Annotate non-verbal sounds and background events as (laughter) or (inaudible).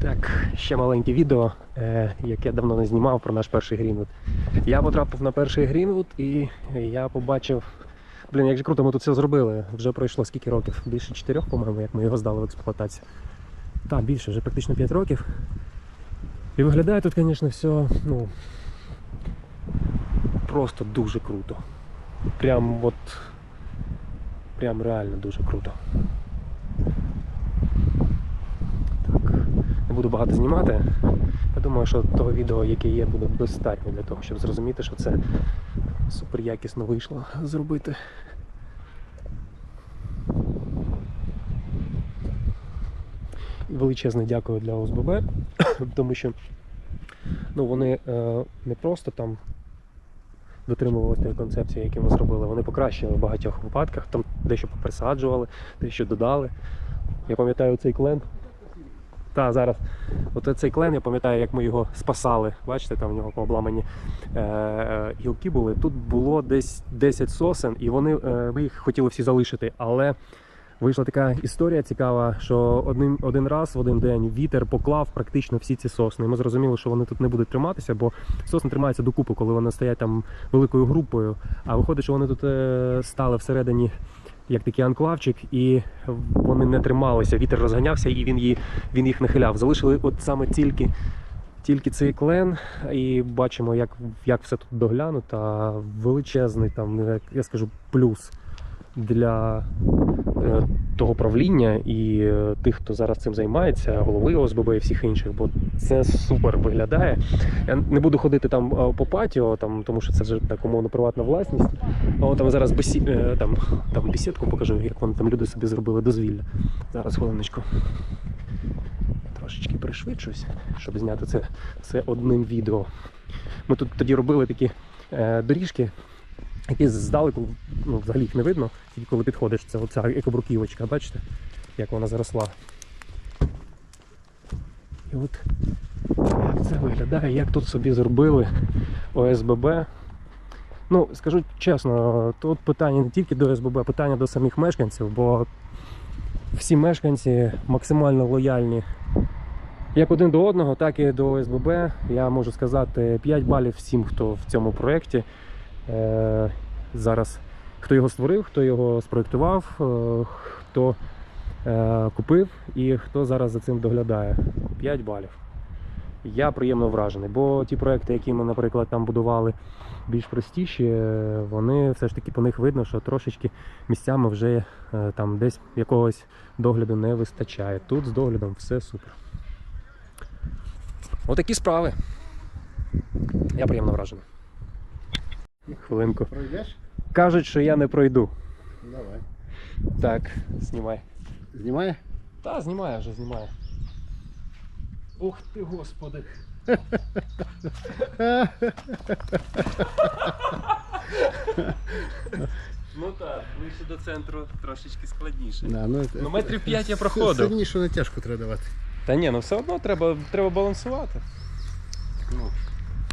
Так, ще маленьке відео, е, яке давно не знімав про наш перший Грінвуд. Я потрапив на перший Грінвуд і я побачив. Блін, як же круто ми тут все зробили. Вже пройшло скільки років? Більше чотирьох, по-моєму, як ми його здали в експлуатацію. Так, більше, вже практично 5 років. І виглядає тут, звісно, все, ну. Просто дуже круто. Прям от. Прям реально дуже круто. Так, не буду багато знімати. Я думаю, що того відео, яке є, буде достатньо для того, щоб зрозуміти, що це супер якісно вийшло зробити. І величезне дякую для ОСББ, (coughs) тому що ну, вони е, не просто там дотримувалися тієї концепції, які ми зробили, вони покращили в багатьох випадках, там дещо поприсаджували, дещо додали. Я пам'ятаю цей клен. Та, зараз. От цей клен, я пам'ятаю, як ми його спасали. Бачите, там в нього пообламані е- е, гілки були. Тут було десь 10 сосен, і вони, е- ми їх хотіли всі залишити. Але вийшла така історія цікава, що один, один раз в один день вітер поклав практично всі ці сосни. Ми зрозуміли, що вони тут не будуть триматися, бо сосни тримаються докупи, коли вони стоять там великою групою. А виходить, що вони тут е- стали всередині як такий анклавчик, і вони не трималися. Вітер розганявся і він, її, він їх нахиляв. Залишили от саме тільки, тільки цей клен, і бачимо, як, як все тут доглянуто. Величезний там, я скажу, плюс для е, того правління і е, тих, хто зараз цим займається, голови ОСББ і всіх інших, бо це супер виглядає. Я не буду ходити там по патіо, там, тому що це вже так умовно приватна власність. От там зараз бесі... е, там, там бесідку покажу, як вони там люди собі зробили дозвілля. Зараз хвилиночку. Трошечки пришвидшусь, щоб зняти це все одним відео. Ми тут тоді робили такі е, доріжки, які здалеку ну, взагалі їх не видно, тільки коли підходиш. Це оця екобруківочка, бачите, як вона заросла. І от як це виглядає, як тут собі зробили ОСББ. Ну, скажу чесно, тут питання не тільки до СББ, питання до самих мешканців, бо всі мешканці максимально лояльні як один до одного, так і до СББ. Я можу сказати 5 балів всім, хто в цьому проєкті. Е, зараз хто його створив, хто його спроєктував, е, хто е, купив і хто зараз за цим доглядає. 5 балів. Я приємно вражений, бо ті проекти, які ми, наприклад, там будували більш простіші, вони все ж таки по них видно, що трошечки місцями вже там десь якогось догляду не вистачає. Тут з доглядом все супер. Отакі справи. Я приємно вражений. Хвилинку. Пройдеш? Кажуть, що я не пройду. Давай. Так, знімай. Знімає? Та, знімаю вже, знімаю. Ух ти, господи. ну так, ближче до центру трошечки складніше. Да, ну, Ну, метрів п'ять я проходив. Сильніше не тяжко треба давати. Та ні, ну все одно треба, треба балансувати. Ну,